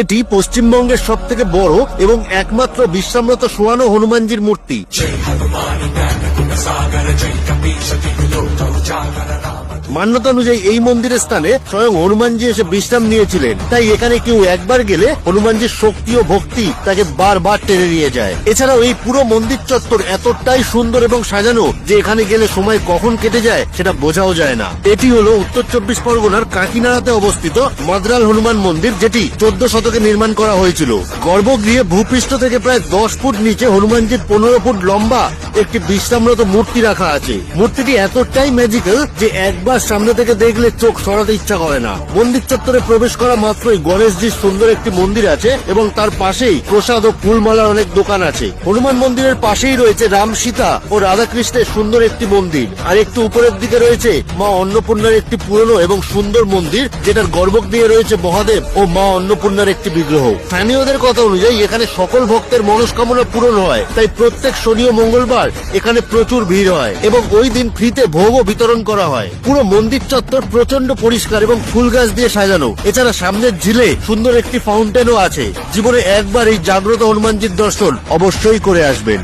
এটি পশ্চিমবঙ্গের সব থেকে বড় এবং একমাত্র বিশ্রামরত সোয়ানো হনুমানজির মূর্তি। মান্যতা অনুযায়ী এই মন্দিরের স্থানে স্বয়ং হনুমানজি এসে বিশ্রাম নিয়েছিলেন। তাই এখানে কেউ একবার গেলে হনুমানজির শক্তি ও ভক্তি তাকে বারবার টেনে নিয়ে যায়। এছাড়াও এই পুরো মন্দির চত্বর এতটাই সুন্দর এবং সাজানো যে এখানে গেলে সময় কখন কেটে যায় সেটা বোঝাও যায় না। এটি হলো উত্তর চব্বিশ পরগনার কাকিনাড়াতে অবস্থিত মাদ্রাল হনুমান মন্দির, যেটি চোদ্দ শতকে নির্মাণ করা হয়েছিল। গর্ভগৃহে ভূপৃষ্ঠ থেকে প্রায় দশ ফুট নিচে হনুমানজির পনেরো ফুট লম্বা একটি বিশ্রামরত মূর্তি রাখা আছে। মূর্তিটি এতটাই ম্যাজিক্যাল যে একবার সামনে থেকে দেখলে চোখ সরাতে ইচ্ছা করে না। মন্দির চত্বরে প্রবেশ করা মাত্রই গণেশজির সুন্দর একটি মন্দির আছে এবং তার পাশেই প্রসাদ ও ফুলমালার অনেক দোকান আছে। হনুমান মন্দিরের পাশেই রয়েছে রাম সীতা ও রাধাকৃষ্ণের সুন্দর একটি মন্দির। আর একটু উপরের দিকে রয়েছে মা অন্নপূর্ণার একটি পুরনো এবং সুন্দর মন্দির, যেটার গর্ভক দিয়ে রয়েছে মহাদেব ও মা অন্নপূর্ণার একটি বিগ্রহ। স্থানীয়দের কথা অনুযায়ী এখানে সকল ভক্তের মনস্কামনা পূরণ হয়। তাই প্রত্যেক শনি ও মঙ্গলবার এখানে প্রচুর ভিড় হয় এবং ওই দিন ফ্রিতে ভোগও বিতরণ করা হয়। পুরো মন্দির চত্বর প্রচণ্ড পরিষ্কার এবং ফুল গাছ দিয়ে সাজানো। এছাড়া সামনের ঝিলে সুন্দর একটি ফাউন্টেনও আছে। জীবনে একবার এই জাগ্রত হনুমানজির দর্শন অবশ্যই করে আসবেন।